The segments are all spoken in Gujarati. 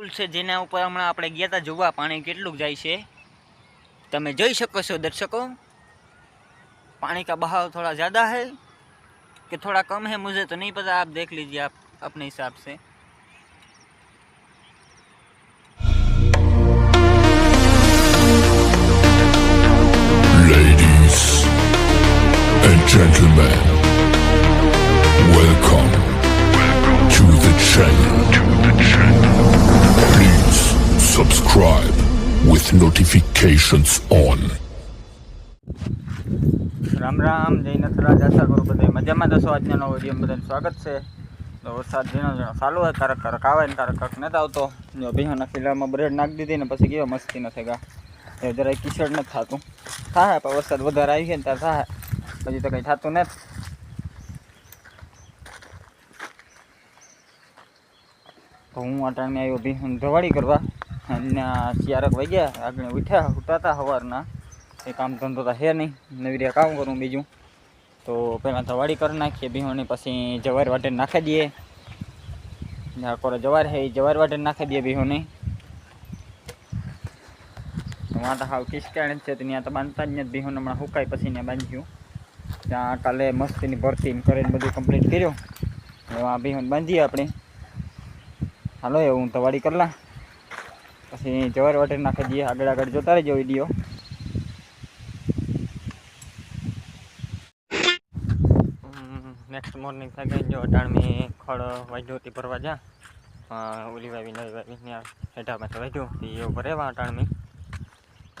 પુલ છે જેના ઉપર હમણાં આપણે ગયા હતા જોવા પાણી કેટલું જાય છે તમે જોઈ શકો છો દર્શકો पानी का बहाव थोड़ा ज़्यादा है कि थोड़ा कम है मुझे तो नहीं पता आप देख लीजिए आप अपने हिसाब से Ladies and gentlemen, welcome to the channel. Subscribe with notifications on. Ram Ram, જય નથરાજ આશા કરું બધા મજામાં દસો આજના નવો વીડિયો બધાને સ્વાગત છે. તો વરસાદ ઝીણો ઝીણો ચાલુ હોય કારક કારક આવે ને કારક કારક નથી આવતો. જો ભીહાના કિલ્લામાં બ્રેડ નાખી દીધી ને પછી કેવો મસ્તી નથી ગા. એ જરાય કિશોર નથી થતું. થાય પણ વરસાદ વધારે આવી છે ને ત્યારે થાય. પછી તો કંઈ થતું નથી. તો હું આ ટાઈમે આવ્યો ભીહું ધવાડી કરવા. અને ચારક વાગ્યા, આગળ ઉઠ્યા, ઉઠાતા સવારના. એ કામ ધંધો તો હે નહીં. નવી રીતે કામ કરું બીજું. તો પહેલાં ધવાડી કરી નાખીએ બિહોની પછી જવાર વાટે નાખી દઈએ. કોરે જવાર હે એ જવાર વાટે નાખી દઈએ બિહોની ત્યાં તો હાવ કિસકાણ જ છે તો ત્યાં તો બાંધતા જ નથી. બિહોન હમણાં હુકાય પછી ત્યાં બાંધ્યું. ત્યાં કાલે મસ્તીની ભરતી કરીને બધું કમ્પ્લીટ કર્યું. એમાં બિહોન બાંધીએ આપણે. હાલો એવું હું તવાડી કરલા પછી જવાર વાટરી નાખી દઈએ. આગળ આગળ જોતા રહેજો વીડિયો. નેક્સ્ટ મોર્નિંગ થઈ જો અટાણમી ખડ વાગ્યો હતી ભરવા જા ઓલી વાવી નવી વાવી ત્યાં હેઠામાં તો વાગ્યો. એ ભરેવા અટાણમી.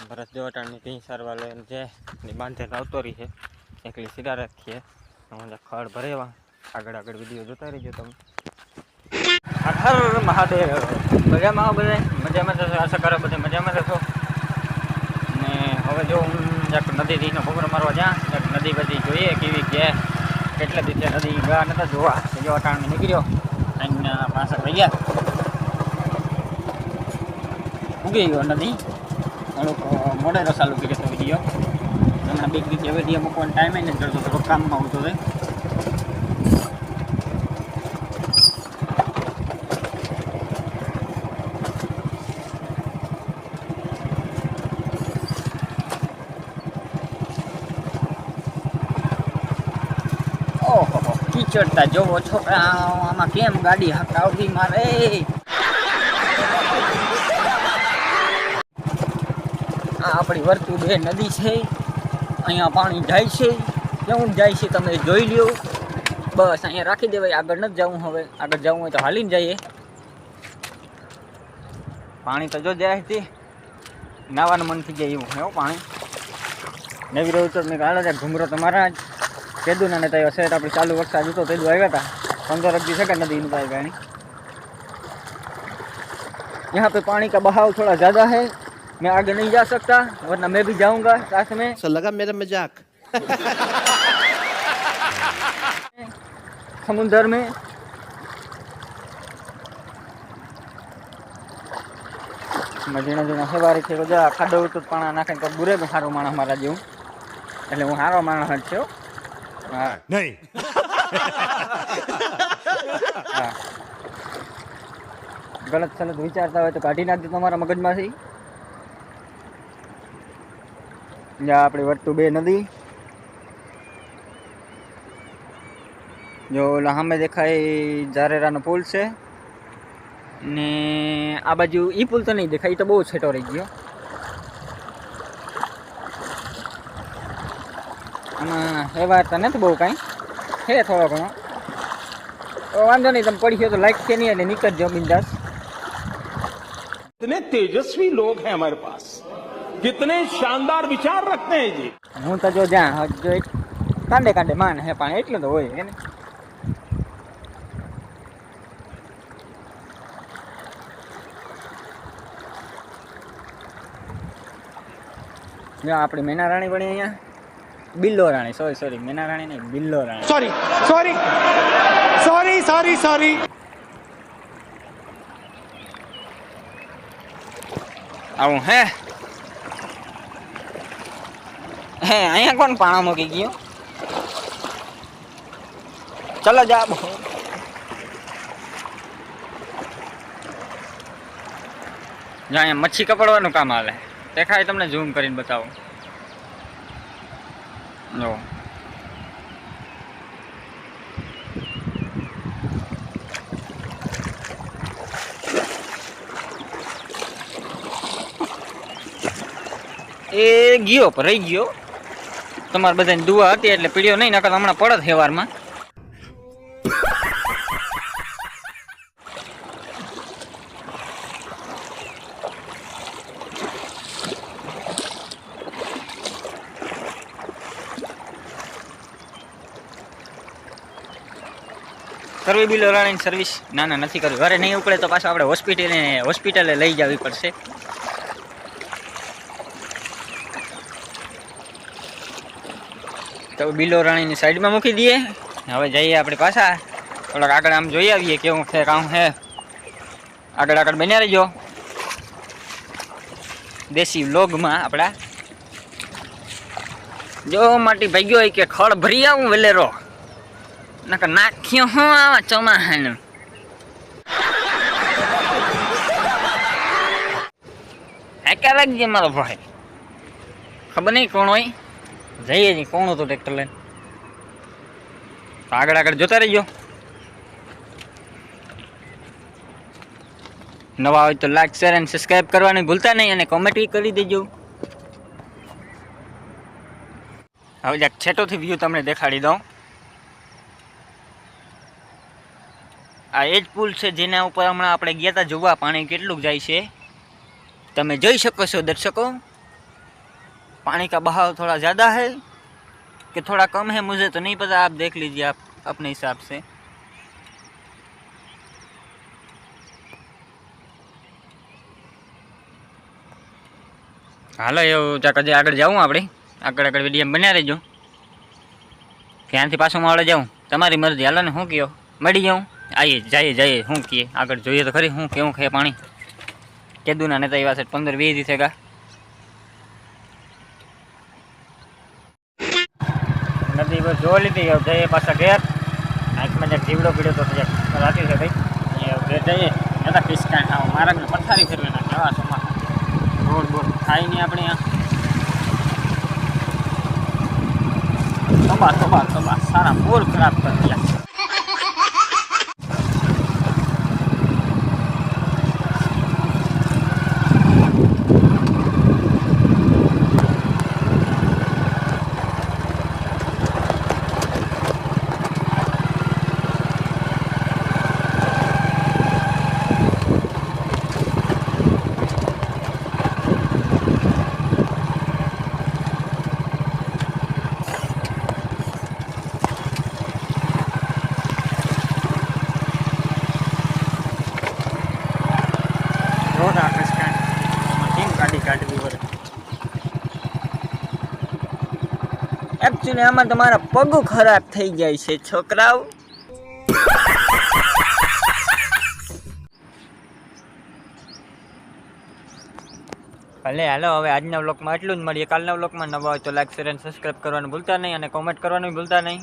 ભરત જો અટાણમી કઈ સારવાર લે જે બાંધેલ બાંધે આવતો રહી છે. એકલી સીધા રાખીએ ખડ ભરેવા આગળ આગળ વીડિયો જોતા રહીજો તમે. હર મહાદેવ. મજામાં બધા મજામાં થશો આશા કરો બધા મજામાં થશો ને હવે જો હું એક નદી દીનો ભૂગરો મારવા જ્યાં, એક નદી બધી જોઈએ કેવી કે કેટલા દિવસે નદી ગયા નતા જોવા. જોવા જો નીકળ્યો અને પાછળ વહી ગયા. ઉગી ગયો નદી. થોડુંક મોડેરો ચાલુ કર્યો હતો વીડિયો હમણાં બે હવે દીયા મૂકવાનો ટાઈમે નથી ચડતો કામમાં આવતો હોય. કીચડતા જોવો છોકરા આમાં કેમ ગાડી આવતી મારે? આ આપણી વર્તુ બે નદી છે. અહીંયા પાણી જાય છે. કેવું જાય છે તમે જોઈ લ્યો. બસ, અહીંયા રાખી દેવાય. આગળ નથી જવું હવે. આગળ જવું હોય તો હાલીને જઈએ. પાણી તો જો જાય તે નાવાનું મન થઈ જાય એવું એવું પાણી. નવી રહ્યું તો મેં છે. ઘૂમરો તમારા જ. કેદું ના નતા શેર આપણે ચાલુ વરસાદ હતો તેદું આવ્યા હતા पंद्रह रख दी सका नदी निकाल पानी यहाँ पे पानी का बहाव थोड़ा ज़्यादा है मैं आगे नहीं जा सकता वरना मैं भी जाऊंगा साथ में सर लगा मेरा मजाक समुंदर में મજીણા જીણા સવારી છે બધા ખાડો તો પાણા નાખે તો બુરે તો સારો માણસ મારા જેવું એટલે હું સારો માણસ જ છું હા. નહીં. હા. ગલત સલત વિચારતા હોય તો કાઢી નાખજો તમારા મગજમાંથી. જ્યાં આપણે વટતું બે નદી. જો ઓલા સામે દેખાય જારેરાનો પુલ છે. ને આ બાજુ એ પુલ તો નહીં દેખાય એ તો બહુ છેટો રહી ગયો આમાં વ્યવહાર તો નથી બહુ કાંઈ છે થોડો ઘણો તો વાંધો નહીં તમે પડી ગયો તો લાઈક છે નહીં એટલે નીકળજો બિંદાસ कितने तेजस्वी लोग हैं हमारे पास कितने शानदार विचार रखते हैं जी હું તો જો જ્યાં જો એક કાંડે કાંડે માન હે પણ એટલું તો હોય હે ને જો આપણી મેના રાણી બની અહીંયા બિલ્લો રાણી સોરી સોરી મીના રાણી નહીં Billo Rani. Sorry sorry sorry sorry sorry આવું હે? હે અહીંયા કોણ પાણા મૂકી ગયો? ચલો જા. અહીંયા મચ્છી કપડવાનું કામ આવે. દેખાય તમને ઝૂમ કરીને બતાવું. જો એ ગયો રહી ગયો. તમારે બધાની દુઆ હતી એટલે પીડ્યો નહીં, નકર હમણાં પડત હેવારમાં કરવી બિલો રાણીની સર્વિસ ના ના, નથી કરવી ઘરે નહીં ઉકળે તો પાછું આપણે હોસ્પિટલે હોસ્પિટલે લઈ જવી પડશે. તો બિલો રાણીની સાઈડમાં મૂકી દઈએ. હવે જઈએ આપણે પાછા. થોડાક આગળ આમ જોઈ આવીએ કેવું છે કામ છે આગળ આગળ બન્યા રહેજો. દેશી વ્લોગમાં આપણા. જો માટી ભાગ્યો કે ખળ ભરી આવું વેલેરો. નકર હું આવા ચોમાહાનું હાક્યા લાગજે મારો ભાઈ ખબર નહીં કોણ હોય જઈએ નહીં કોણ હતું ટ્રેક્ટર લઈને આગળ આગળ જોતા રહીજો નવા હોય તો લાઈક શેર અને સબસ્ક્રાઈબ કરવાનું ભૂલતા નહીં અને કોમેન્ટ કરી દેજો. હવે જ્યાં છેટોથી વ્યૂ તમને દેખાડી દઉં. આ એ જ પુલ છે જેના ઉપર હમણાં આપણે ગયા હતા જોવા પાણી કેટલું જાય છે તમે જોઈ શકો છો દર્શકો पानी का बहाव थोड़ा ज़्यादा है कि थोड़ा कम है मुझे तो नहीं पता आप देख लीजिए आप अपने हिसाब से હાલો એવું ચાક હજી આગળ જાઉં આપણે આગળ આગળ વિડીયો બન્યા રહેજો ક્યાંથી પાછું મળે જાઉં તમારી મરજી હાલો ને શું કહો મળી જાઉં આવીએ જઈએ જઈએ, શું કહીએ? આગળ જોઈએ તો ખરી, શું કેવું ખે પાણી? કેદુના નેતા એવા છે, પંદર વીસ દિવસે ગા નદી બસ જોઈ લીધી જઈએ પાછા ઘેર. આંખમાં જ્યાં જીવડો પીડ્યો તો ત્યાં રાતી છે ભાઈ. ઘેર જઈએ. નતા પિસ્કા ખાવ. મારા પથારી ફેરવી નાખે એવા સોમાં રોડ બોડ થાય નહીં આપણે અહીંયા સબા સબા સબા સારા બોર ખરાબ કરી દીધા રોડ આકાશ કાંઈ કેમ ગાડી કાઢવી પડે એકચ્યુઅલી આમાં તમારા પગ ખરાબ થઈ જાય છે, છોકરાઓ. ભલે હાલો, હવે આજના વ્લોગમાં એટલું જ મળીએ. કાલના વ્લોગમાં નવા હોય તો લાઈક શેર અને સબસ્ક્રાઈબ કરવાનું ભૂલતા નહીં અને કોમેન્ટ કરવાનું ભૂલતા નહીં.